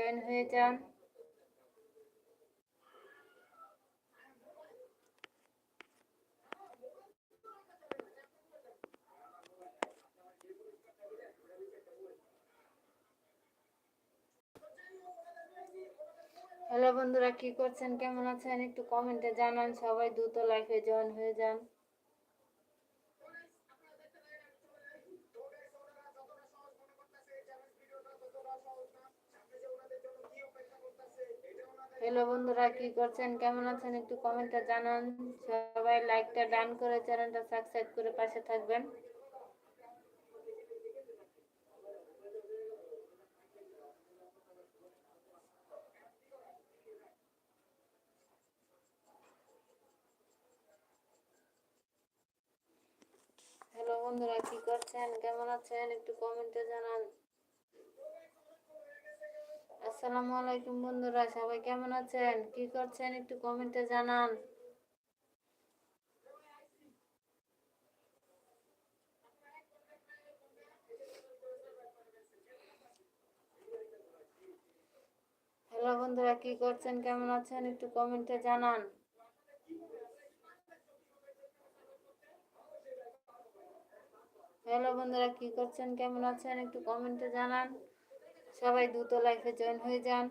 Join হয়ে যান। Hello বন্ধুরা, কি করছেন? কেমন আছেন? একটু কমেন্টে জানান। সবাই দ্রুত লাইফে জয়েন হয়ে যান। হ্যালো বন্ধুরা, কি করছেন? কেমন আছেন? একটু কমেন্টে জানান। সবাই লাইকটা ডান করে চ্যানেলটা সাবস্ক্রাইব করে পাশে থাকবেন। হ্যালো বন্ধুরা, কি করছেন? কেমন আছেন? একটু কমেন্টে জানান। আসসালামু আলাইকুম বন্ধুরা, সবাই কেমন আছেন? কি করছেন একটু কমেন্টে জানান। হ্যালো বন্ধুরা, কি করছেন? কেমন আছেন? একটু কমেন্টে জানান। হ্যালো বন্ধুরা, কি করছেন? কেমন আছেন? একটু কমেন্টে জানান। সবাই দ্রুত লাইফে জয়েন হয়ে যান।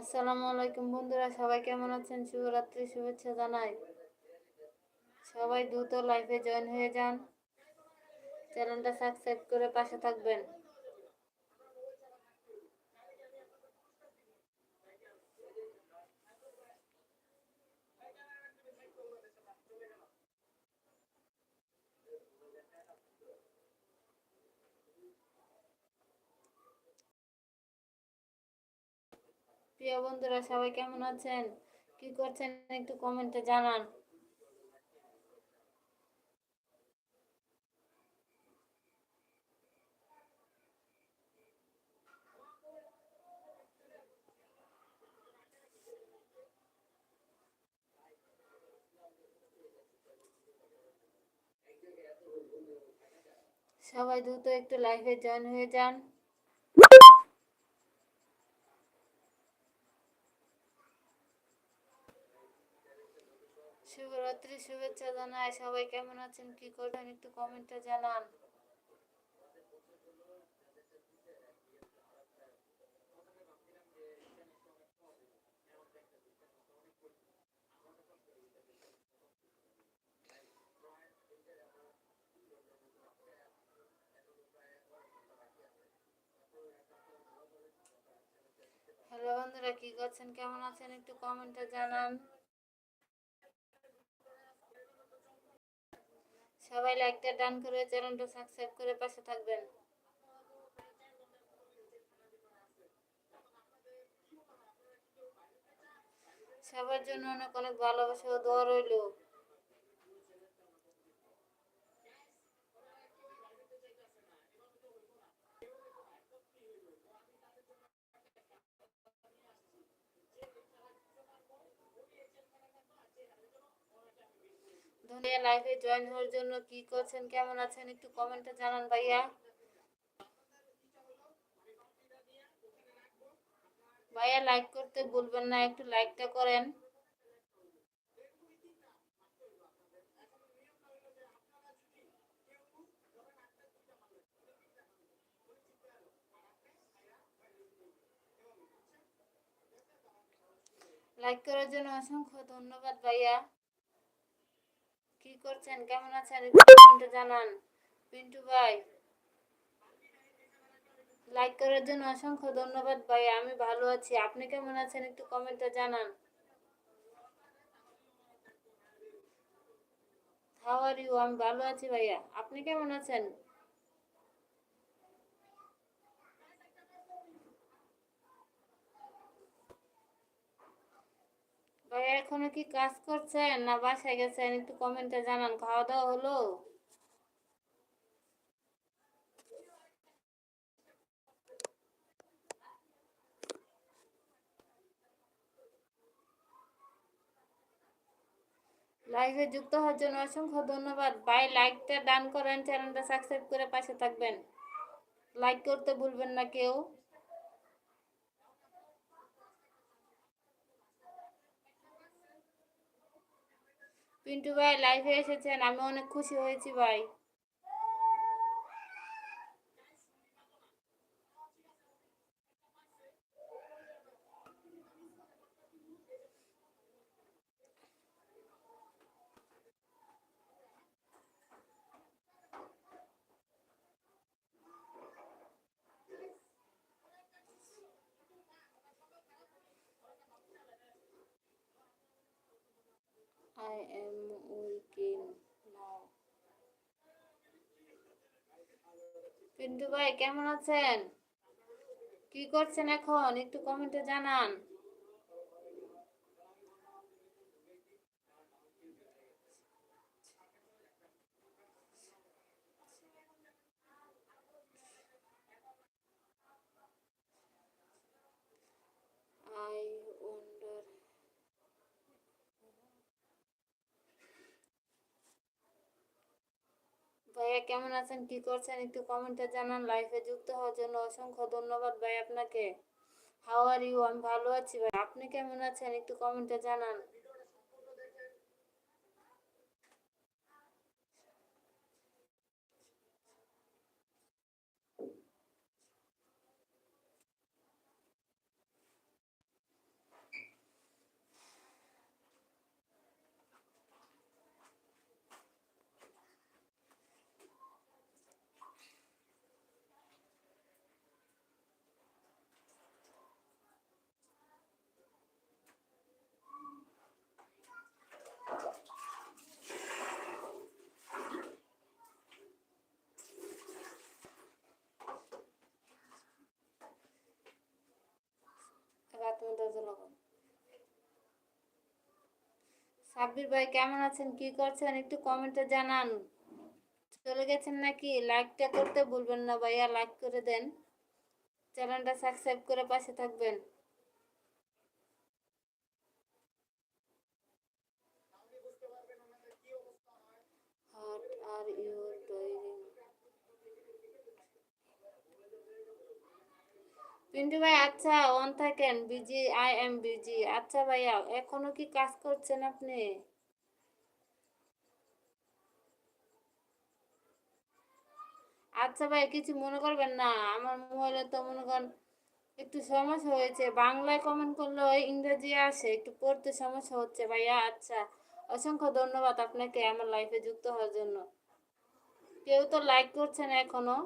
আসসালামু আলাইকুম বন্ধুরা, সবাই কেমন আছেন? শুভরাত্রি, শুভেচ্ছা জানাই। সবাই দ্রুত লাইফে জয়েন হয়ে যান। চ্যানেলটা সাবস্ক্রাইব করে পাশে থাকবেন। প্রিয় বন্ধুরা, সবাই কেমন আছেন? কি করছেন একটু কমেন্টে জানান। সবাই দ্রুত একটু লাইভে জয়েন হয়ে যান। শুভরাত্রি, শুভেচ্ছা জানাই। সবাই কেমন আছেন? কি করবেন? একটু কমেন্টে জানান। হ্যালো বন্ধুরা কি করছেন? কেমন আছেন? একটু কমেন্টে জানান। সবাই লাইকটা ডান করে চ্যানেলটা সাবস্ক্রাইব করে পাশে থাকবেন। সবার জন্য অনেক অনেক ভালোবাসা দোয়া রইল। ধনিয়া লাইভে জয়েন হওয়ার জন্য কি করছেন? কেমন আছেন? একটু কমেন্টে জানান ভাইয়া। ভাইয়া লাইক করতে ভুলবেন না, একটু লাইকটা করেন। লাইক করার জন্য অসংখ্য ধন্যবাদ ভাইয়া। কি করছেন? কেমন আছেন? কমেন্টে জানান। পিন্টু ভাই লাইক করার জন্য অসংখ্য ধন্যবাদ ভাই, আমি ভালো আছি। আপনি কেমন আছেন? একটু কমেন্টে জানান। হাওয়ার ইউ আমি ভালো আছি ভাইয়া। আপনি কেমন আছেন? ভাইয়া, এখনও কি কাজ করছেন না বাসায় গেছেন? একটু কমেন্টে জানান, খাওয়া দাওয়া হলো? লাইভে যুক্ত হওয়ার জন্য অসংখ্য ধন্যবাদ। ভাই, লাইকটা দান করেন, চ্যানেলটা সাবস্ক্রাইব করে পাশে থাকবেন। লাইক করতে ভুলবেন না কেউ। পিন্টু ভাই লাইভে এসেছেন আমি অনেক খুশি হয়েছি ভাই। I am working now. Pintu ভাই কেমন আছেন? কি করছেন এখন? একটু কমেন্টে জানান I wonder ভাইয়া কেমন আছেন? কি করছেন? একটু কমেন্টে জানান। লাইফে যুক্ত হওয়ার জন্য অসংখ্য ধন্যবাদ ভাই আপনাকে। হাওয়ার ইউ আমি ভালো আছি ভাই আপনি কেমন আছেন? একটু কমেন্টে জানান। সাব্বির ভাই, কেমন আছেন? কি করছেন? একটু কমেন্টে জানান। চলে গেছেন নাকি? লাইকটা করতে ভুলবেন না ভাইয়া, লাইক করে দেন। চ্যানেলটা সাবস্ক্রাইব করে পাশে থাকবেন। Are you পিন্টু ভাই আচ্ছা অন থাকেন বিজি আই এম বিজি আচ্ছা ভাইয়া, এখনও কি কাজ করছেন আপনি? আচ্ছা ভাই, কিছু মনে করবেন না, আমার মোবাইলে তো মনে করেন একটু সমস্যা হয়েছে। বাংলায় কমেন্ট করলে ওই ইংরেজি আসে, একটু পড়তে সমস্যা হচ্ছে ভাইয়া আচ্ছা। অসংখ্য ধন্যবাদ আপনাকে আমার লাইফে যুক্ত হওয়ার জন্য। কেউ তো লাইক করছেন এখনও।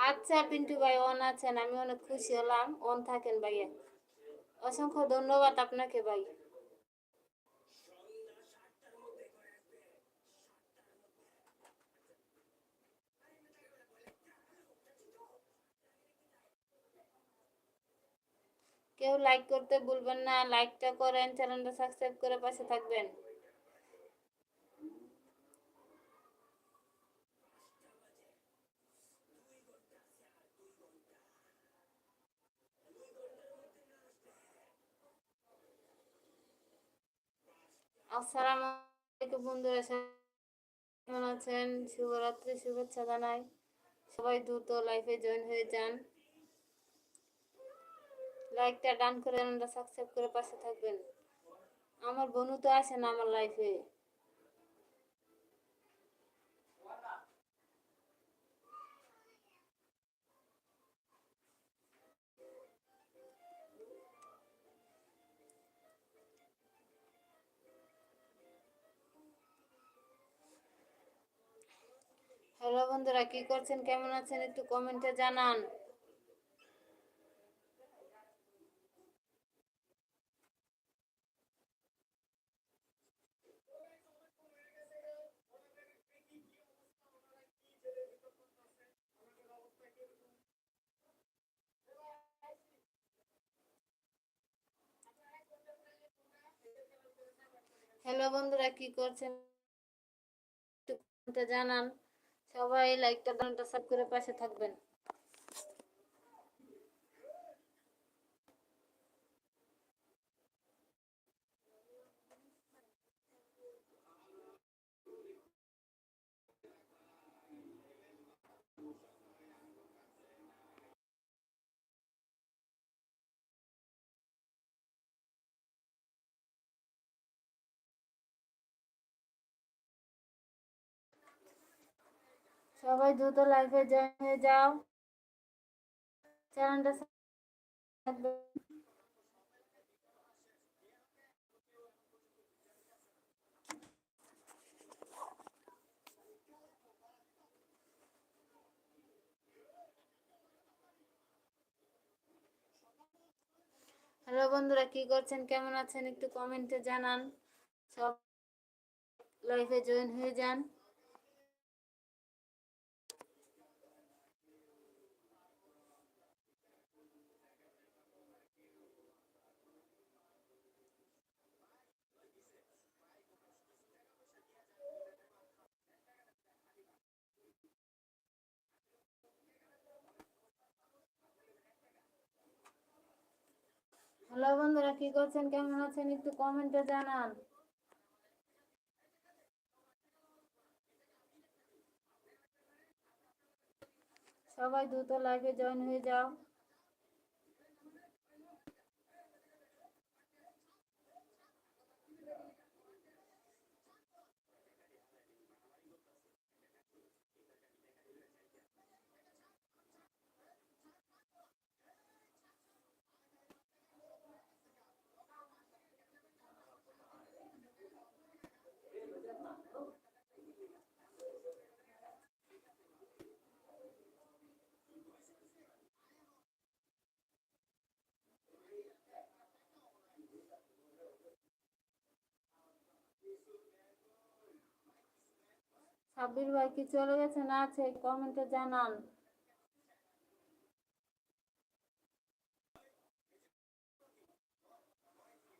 আচ্ছা পিন্টু ভাই, অন আছেন, আমি অনেক খুশি হলাম। অন থাকেন ভাইয়া। অসংখ্য ধন্যবাদ আপনাকে ভাই। কেউ লাইক করতে ভুলবেন না। লাইকটা করেন চ্যানেলটা সাবস্ক্রাইব করে পাশে থাকবেন। আসসালামু আলাইকুম বন্ধুরা কেমন আছেন? শুভরাত্রি, শুভেচ্ছা জানাই। সবাই দ্রুত লাইফে জয়েন হয়ে যান। লাইকটা ডান করে চ্যানেলটা সাবস্ক্রাইব করে পাশে থাকবেন। আমার বন্ধু তো আছে না আমার লাইফে হ্যালো বন্ধুরা, কি করছেন? কেমন আছেন? একটু কমেন্টে জানান। হ্যালো বন্ধুরা, কি করছেন? একটু জানান। সবাই লাইকটা সাবস্ক্রাইব করে পাশে থাকবেন। সবাই দ্রুত লাইভে জয়েন হয়ে যাও। চ্যানেলটা হ্যালো বন্ধুরা, কি করছেন? কেমন আছেন? একটু কমেন্টে জানান। সব লাইফে জয়েন হয়ে যান। হ্যালো বন্ধুরা, কি করছেন? কেমন আছেন? একটু কমেন্টে জানান। সবাই দ্রুত লাইভে জয়েন হয়ে যাও। সাব্বির ভাই কি চলে গেছে? না আছে কমেন্টে জানান।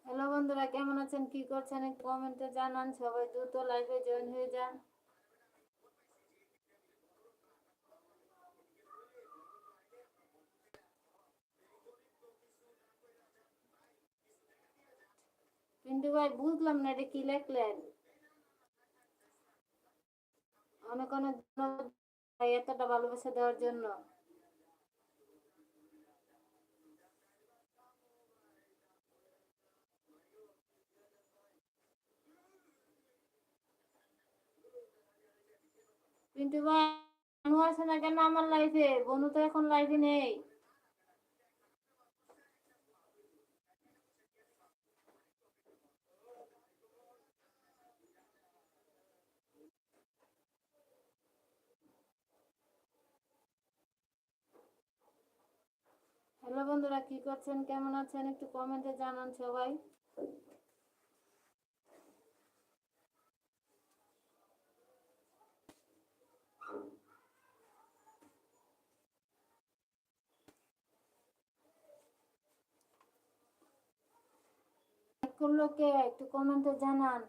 হ্যালো বন্ধুরা, কেমন আছেন? কি করছেন? কমেন্টে জানান। সবাই দ্রুত লাইভে জয়েন হয়ে যান। পিন্টু ভাই বুঝলাম না এটা কি লেখলেন? অনেক অনেক ধন্যবাদ এতটা ভালোবাসা দেওয়ার জন্য। কিন্তু ভাই কেন আমার লাইফে বন্ধু তো এখন লাইফে নেই। হ্যালো বন্ধুরা, কি করছেন? কেমন আছেন? একটু কমেন্টে জানান সবাই। করল কে একটু কমেন্টে জানান।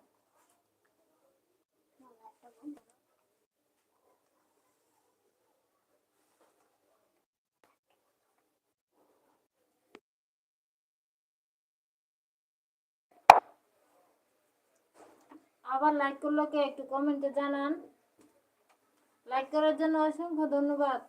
আবার লাইক করল কে? একটু কমেন্টে জানান। লাইক করার জন্য অসংখ্য ধন্যবাদ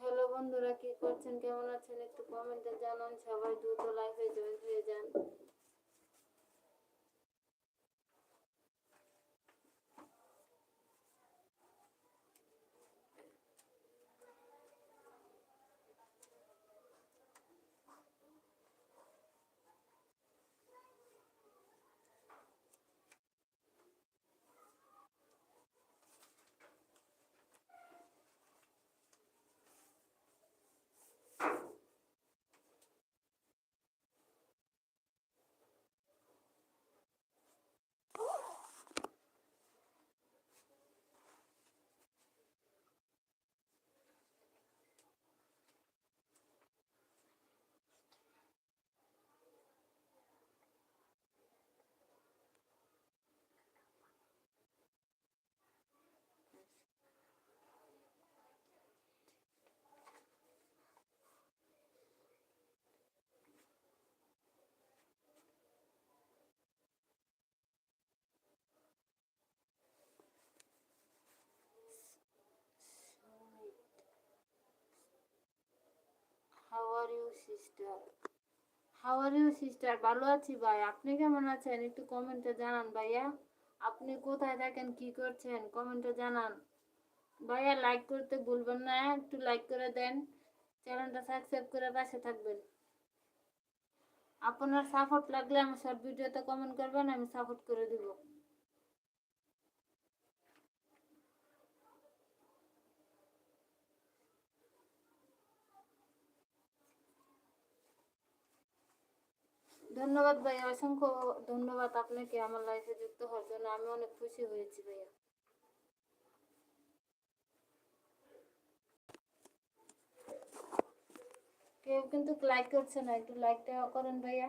হ্যালো বন্ধুরা কি করছেন? কেমন আছেন? একটু কমেন্টে জানান। সবাই দ্রুত লাইভে জয়েন হয়ে যান। Sister how are you sister ভালো আছি ভাই। আপনি কেমন আছেন? একটু কমেন্টে জানান ভাইয়া। আপনি কোথায় থাকেন? কি করছেন? কমেন্টে জানান। ভাইয়া লাইক করতে ভুলবেন না। একটু লাইক করে দেন। চ্যানেলটা সাবস্ক্রাইব করে পাশে থাকবেন। আপনার সাপোর্ট লাগলে আমার শর্ট ভিডিওতে কমেন্ট করবেন, আমি সাপোর্ট করে দিব। ধন্যবাদ ভাইয়া, অসংখ্য ধন্যবাদ আপনাকে আমার লাইফে যুক্ত হওয়ার জন্য। আমি অনেক খুশি হয়েছি ভাইয়া। কেউ কিন্তু লাইক করছে না, একটু লাইকটা করেন ভাইয়া।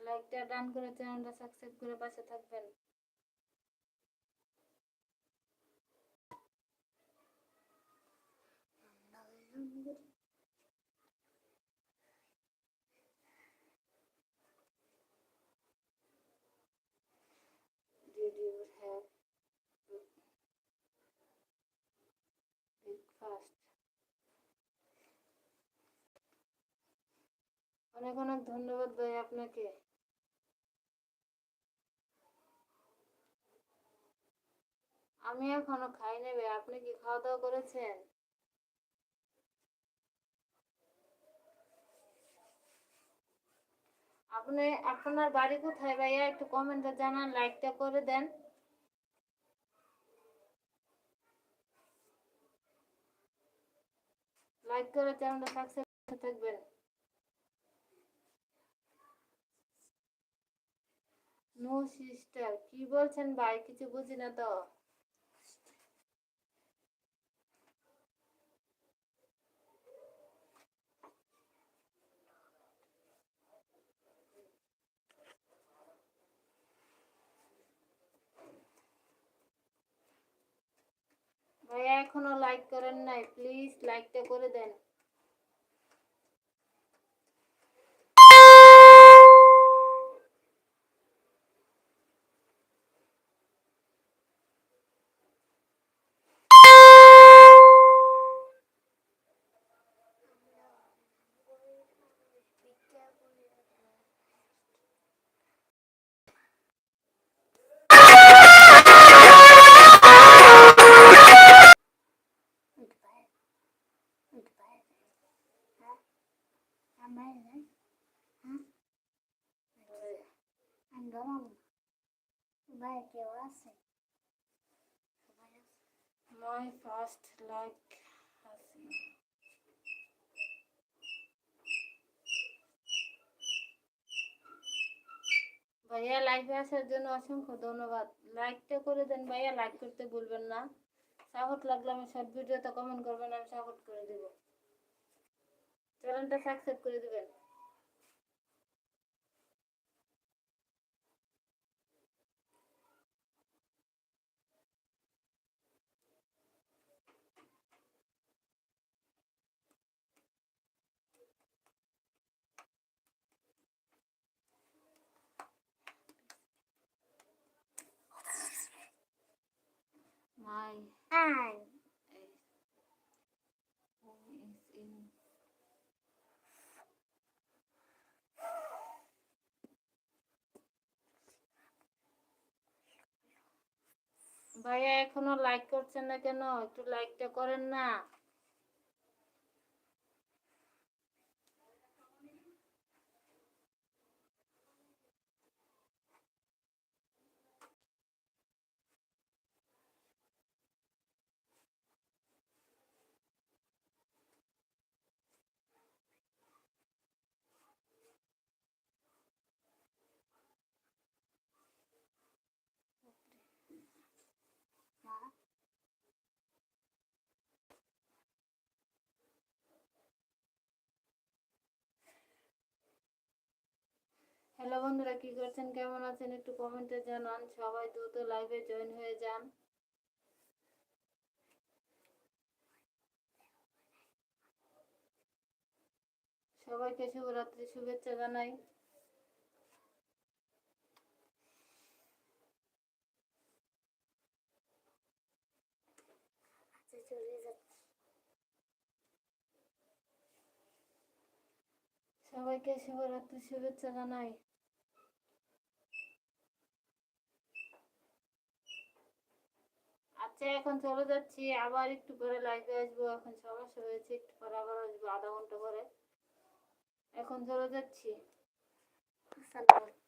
লাইকটা ডান করে চ্যানেলটা সাবস্ক্রাইব করে পাশে থাকবেন। অনেক অনেক ধন্যবাদ ভাই আপনাকে। আমি এখনও খাই নেবে আপনি কি খাওয়া দাওয়া করেছেন? আপনি আপনার বাড়ি কোথায় ভাইয়া? একটু কমেন্টে জানান লাইকটা করে দেন। লাইক করে চ্যানেলটা সাবস্ক্রাইব থাকবেন। নো সিস্টার কি বলছেন ভাই? কিছু বুঝি না তো। ভাইয়া এখনও লাইক করেন নাই প্লিজ লাইকটা করে দেন। Vai My first like Hasina. ভাইয়া লাইভে আসার জন্য অসংখ্য ধন্যবাদ। লাইকটা করে দেন ভাইয়া লাইক করতে ভুলবেন না। সাপোর্ট লাগলে আমি শর্ট ভিডিওতে কমেন্ট করবেন, আমি সাপোর্ট করে দেব। চ্যানেলটা সাবস্ক্রাইব করে দিবেন। ভাইয়া এখনও লাইক করছেন না কেন? একটু লাইকটা করেন না। হ্যালো বন্ধুরা কি করছেন? কেমন আছেন? একটু কমেন্টে জানান। সবাই দ্রুত লাইভে জয়েন হয়ে যান। সবাইকে শুভরাত্রি শুভেচ্ছা জানাই। আচ্ছা সবাইকে শুভরাত্রি শুভেচ্ছা জানাই। আচ্ছা এখন চলে যাচ্ছি। আবার একটু পরে লাইভে আসব। এখন সমস্যা হয়েছে, একটু পরে আবার আসব, আধা ঘণ্টা পরে। এখন চলে যাচ্ছি। আসসালামু